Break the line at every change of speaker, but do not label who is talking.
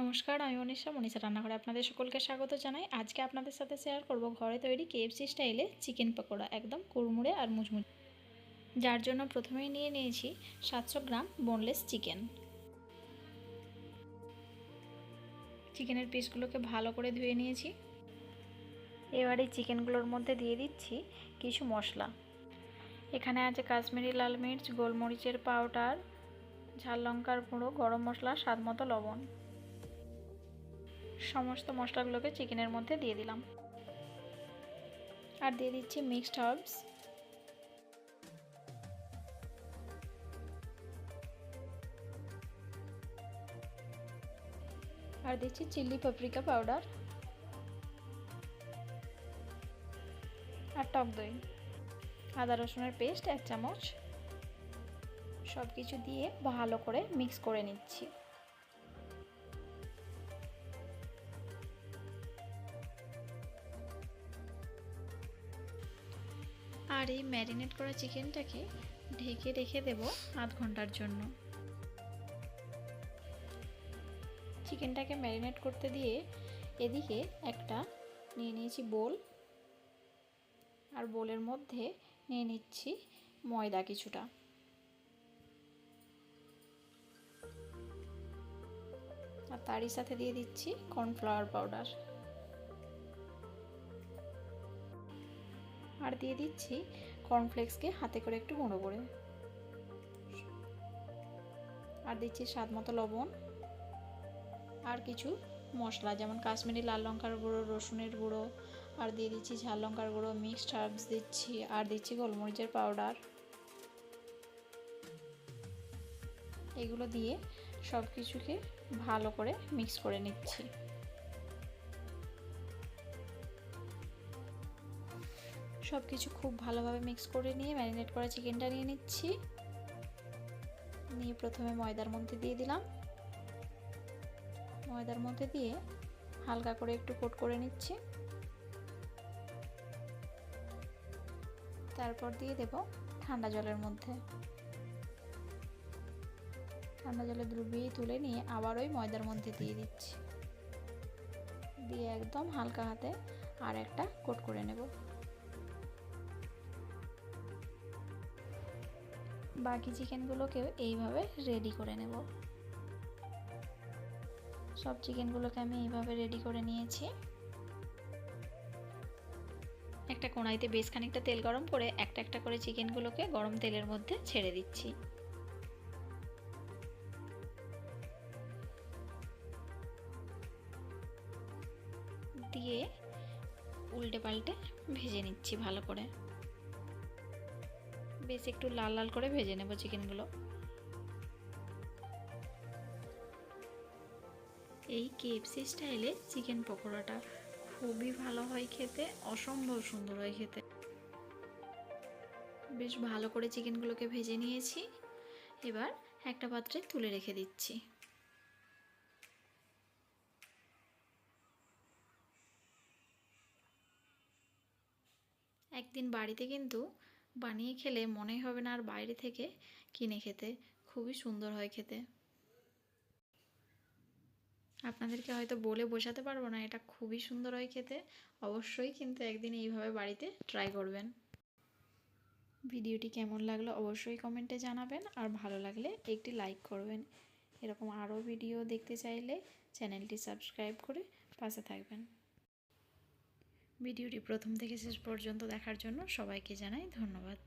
নমস্কার, আমি মনীষা। মনীষা রান্নাঘরে আপনাদের সকলকে স্বাগত জানাই। আজকে আপনাদের সাথে শেয়ার করব ঘরে তৈরি কেএফসি স্টাইলে চিকেন পকোড়া, একদম কুড়মুড়ে আর মুচমুচে। যার জন্য প্রথমেই নিয়ে নিয়েছি সাতশো গ্রাম বোনলেস চিকেন চিকেনের পিসগুলোকে ভালো করে ধুয়ে নিয়েছি। এবার এই চিকেনগুলোর মধ্যে দিয়ে দিচ্ছি কিছু মশলা। এখানে আছে কাশ্মীরি লাল মির্চ, গোলমরিচের পাউডার ঝাল লঙ্কার গুঁড়ো, গরম মশলা, স্বাদ মতো লবণ। সমস্ত মশলাগুলোকে চিকেনের মধ্যে দিয়ে দিলাম। আর দিয়ে দিচ্ছি মিক্সড হার্বস। আর দিচ্ছি চিলি পাপরিকা পাউডার। আর টক দই। আদা রসুনের পেস্ট এক চামচ। সব কিছু দিয়ে ভালো করে মিক্স করে নিচ্ছি। আর এই ম্যারিনেট করা চিকেনটাকে ঢেকে রেখে দেব আধ ঘণ্টার জন্য। চিকেনটাকে ম্যারিনেট করতে দিয়ে এদিকে একটা নিয়ে নিয়েছি বোল। আর বোলের মধ্যে নিয়ে নিচ্ছি ময়দা কিছুটা। আর তারই সাথে দিয়ে দিচ্ছি কর্নফ্লাওয়ার পাউডার। আর দিয়ে দিচ্ছি কর্নফ্লেক্সকে হাতে করে একটু গুঁড়ো করে। আর দিচ্ছি স্বাদ মতো লবণ। আর কিছু মশলা, যেমন কাশ্মীরি লাল লঙ্কার গুঁড়ো, রসুনের গুঁড়ো। আর দিয়ে দিচ্ছি ঝাল লঙ্কার গুঁড়ো মিক্সড হার্বস দিচ্ছি। আর দিচ্ছি গোলমরিচের পাউডার এগুলো দিয়ে সব কিছুকে ভালো করে মিক্স করে নিচ্ছি। সব কিছু খুব ভালোভাবে মিক্স করে নিয়ে ম্যারিনেট করা চিকেনটা নিয়ে নিচ্ছি। নিয়ে প্রথমে ময়দার মধ্যে দিয়ে দিলাম। ময়দার মধ্যে দিয়ে হালকা করে একটু কোট করে নিচ্ছি। তারপর দিয়ে দেব ঠান্ডা জলের মধ্যে। ঠান্ডা জলে ডুবিয়ে তুলে নিয়ে আবার ওই ময়দার মধ্যে দিয়ে দিচ্ছি। দিয়ে একদম হালকা হাতে আর একটা কোট করে নেব। বাকি চিকেনগুলোকেও এইভাবে রেডি করে নেব। সব চিকেনগুলোকে আমি এইভাবে রেডি করে নিয়েছি। একটা কড়াইতে বেশ খানিকটা তেল গরম করে একটা একটা করে চিকেনগুলোকে গরম তেলের মধ্যে ছেড়ে দিচ্ছি। দিয়ে উল্টে পাল্টে ভেজে নিচ্ছি ভালো করে। বেশ একটু লাল লাল করে ভেজে নেব চিকেনগুলো। এই কেএফসি স্টাইলে চিকেন পকোড়াটা খুবই ভালো হয় খেতে, অসম্ভব সুন্দর হয় খেতে। বেশ ভালো করে চিকেনগুলোকে ভেজে নিয়েছি। এবার একটা পাত্রে তুলে রেখে দিচ্ছি। একদিন বাড়িতে কিন্তু বানিয়ে খেলে মনেই হবে না আর বাইরে থেকে কিনে খেতে। খুবই সুন্দর হয় খেতে। আপনাদেরকে হয়তো বলে বোঝাতে পারব না, এটা খুবই সুন্দর হয় খেতে। অবশ্যই কিন্তু একদিন এইভাবে বাড়িতে ট্রাই করবেন। ভিডিওটি কেমন লাগল অবশ্যই কমেন্টে জানাবেন, আর ভালো লাগলে একটি লাইক করবেন। এরকম আরও ভিডিও দেখতে চাইলে চ্যানেলটি সাবস্ক্রাইব করে পাশে থাকবেন। ভিডিওটি প্রথম থেকে শেষ পর্যন্ত দেখার জন্য সবাইকে জানাই ধন্যবাদ।